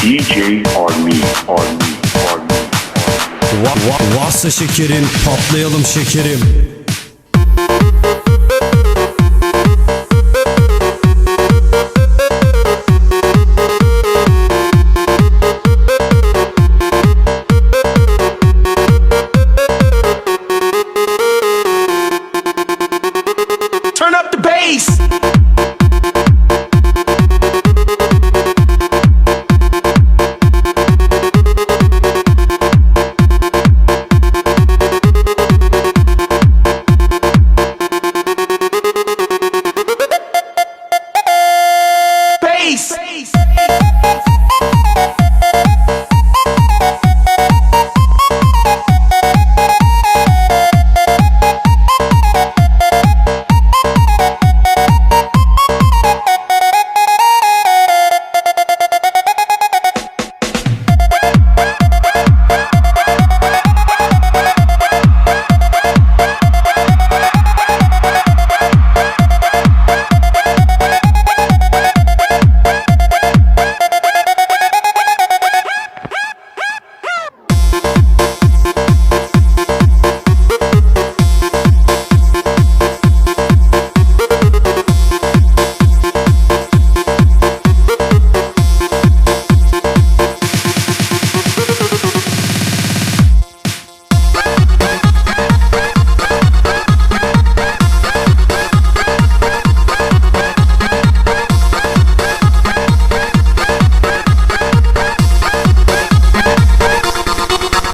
DJ or me or me or me. Vasta şekerim, patlayalım şekerim. Hey!